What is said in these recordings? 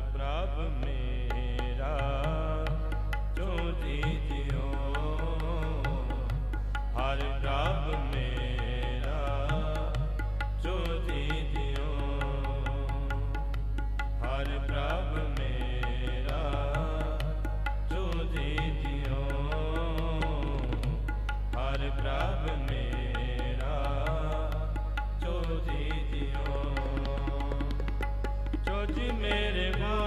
ਪ੍ਰਭ ਮੇਰਾ ਜੋ ਜੀ ਹਰ ਪ੍ਰਭ ਮੇਰਾ ਜੋ ਜੀ ਹਰ ਪ੍ਰਭ ਮੇਰਾ। मेरे बा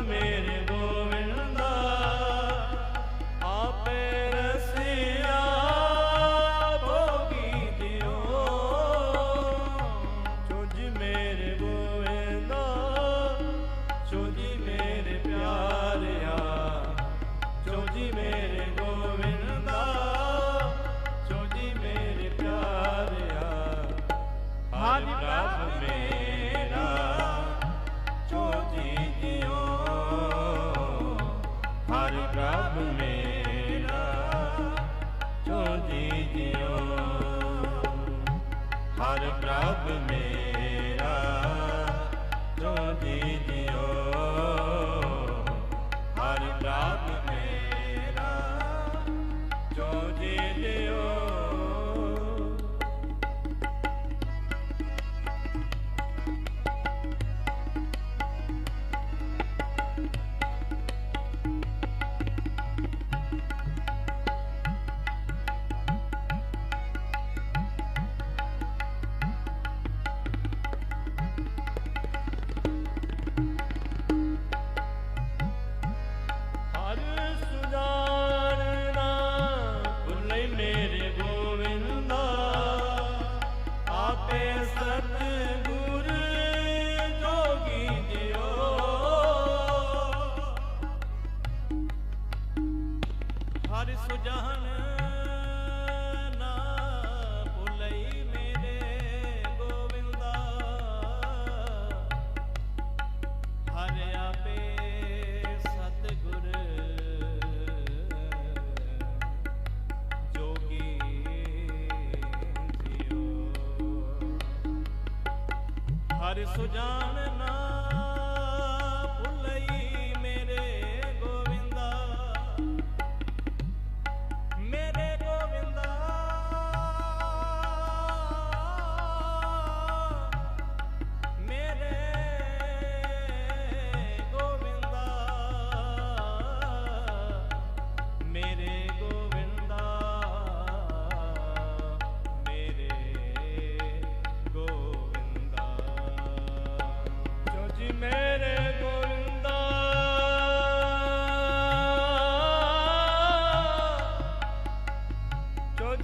मेरे संसार प्रभ में ਹਰ ਸੁਜਾਨ ਨਾ ਭੁਲਈ ਮੇਰੇ ਗੋਵਿੰਦਾ। ਹਰ ਆਪੇ ਸਤਗੁਰ ਜੋਗੀ ਜਿਉ। ਸੁਜਾਨ ਨਾ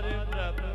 ਹਰ ਪ੍ਰਭ